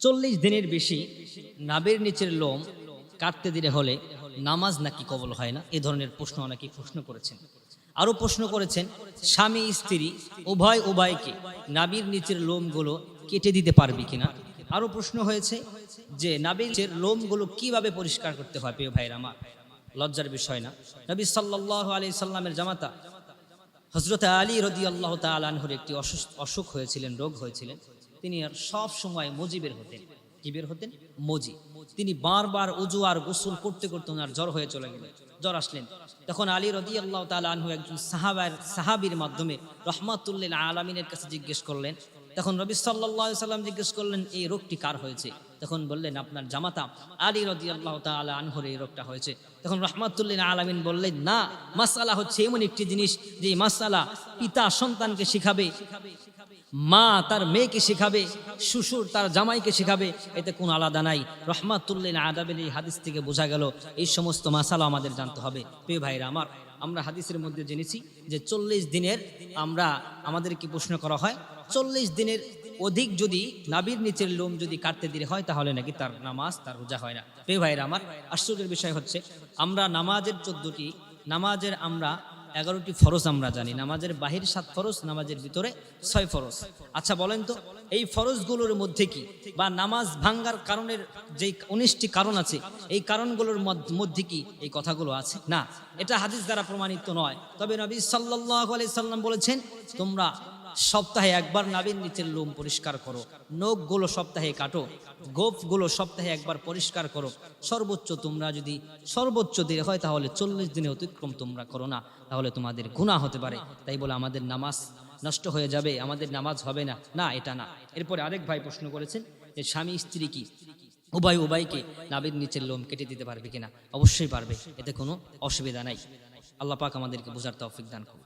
চল্লিশ দিনের বেশি নাবের নিচের লোম কাটতে দিলে হলে নামাজ নাকি কবল হয় না? এ ধরনের প্রশ্ন অনেকে প্রশ্ন করেছেন। আরও প্রশ্ন করেছেন, স্বামী, স্ত্রী, উভয় উভয়কে নাবির নিচের লোমগুলো কেটে দিতে পারবে কিনা? আরও প্রশ্ন হয়েছে যে, নাবির লোমগুলো কীভাবে পরিষ্কার করতে হয় প্রিয় ভাইয়ের আমার? লজ্জার বিষয় না। নবী সাল্লাহ আলি সাল্লামের জামাতা হজরত আলী রদি আল্লাহ তালহুর একটি অসুখ হয়েছিলেন, রোগ হয়েছিলেন। তিনি সব সময় মজিবের হতেন। কি বের হতেন? মজি। তিনি বারবার উজু আর গোসল করতে করতে ওনার জ্বর হয়ে চলে গেলেন। জ্বর আসলেন। তখন আলী রদি আল্লাহ আনহু একজন সাহাবার সাহাবির মাধ্যমে রহমাতুল্লিল আলমিনের কাছে জিজ্ঞেস করলেন তখন রবি সাল্লাহ সাল্লাম জিজ্ঞেস করলেন, এই রোগটি কার হয়েছে? তখন বললেন, আপনার জামাতা আলী রদি আল্লাহ তালা আনহর এই রোগটা হয়েছে। তখন রহমাতুল্লিন আলমিন বললেন, না মাসালা হচ্ছে এমন একটি জিনিস যে মাসালা পিতা সন্তানকে শিখাবে, মা তার মেয়েকে শিখাবে, শ্বশুর তার জামাইকে শিখাবে, এতে কোনো আলাদা নাই। রহমাতুল্লিন আদাবের এই হাদিস থেকে বোঝা গেল, এই সমস্ত মাসালা আমাদের জানতে হবে। প্রিয় ভাইরা আমার আমরা হাদিসের মধ্যে জেনেছি যে চল্লিশ দিনের আমরা আমাদেরকে প্রশ্ন করা হয়, চল্লিশ দিনের অধিক যদি নাবির নিচের লোম যদি কাটতে দিলে হয়, তাহলে নাকি তার নামাজ, তার রোজা হয় না। প্রিয় ভাইয়ের আমার আশ্চর্যের বিষয় হচ্ছে, আমরা নামাজের চোদ্দটি, নামাজের আমরা এগারোটি ফরজ আমরা জানি। নামাজের বাহির সাত ফরজ, নামাজের ভিতরে ছয় ফরজ। আচ্ছা বলেন তো, এই ফরজগুলোর মধ্যে কি? বা নামাজ ভাঙ্গার কারণের যে উনিশটি কারণ আছে, এই কারণগুলোর মধ্যে কি এই কথাগুলো আছে? না, এটা হাদিস দ্বারা প্রমাণিত নয়। তবে নবী সাল্লাহ আলি সাল্লাম বলেছেন, তোমরা সপ্তাহে একবার নাবির নিচের লোম পরিষ্কার করো। নখগুলো সপ্তাহে কাটো। গোফগুলো সপ্তাহে একবার পরিষ্কার করো। সর্বোচ্চ তোমরা যদি সর্বোচ্চ দিয়ে হয় তাহলে চল্লিশ দিনে অতিক্রম তোমরা করো না। তাহলে তোমাদের গুণা হতে পারে। তাই বলে আমাদের নামাজ নষ্ট হয়ে যাবে, আমাদের নামাজ হবে না। না, এটা না। এরপরে আরেক ভাই প্রশ্ন করেছেন যে, স্বামী, স্ত্রী কি? উভয়, উভয়কে নাবির নিচের লোম কেটে দিতে পারবে কিনা? অবশ্যই পারবে। এতে কোনো অসুবিধা নাই। আল্লাহ পাক আমাদেরকে বোঝার তৌফিক দান করুন।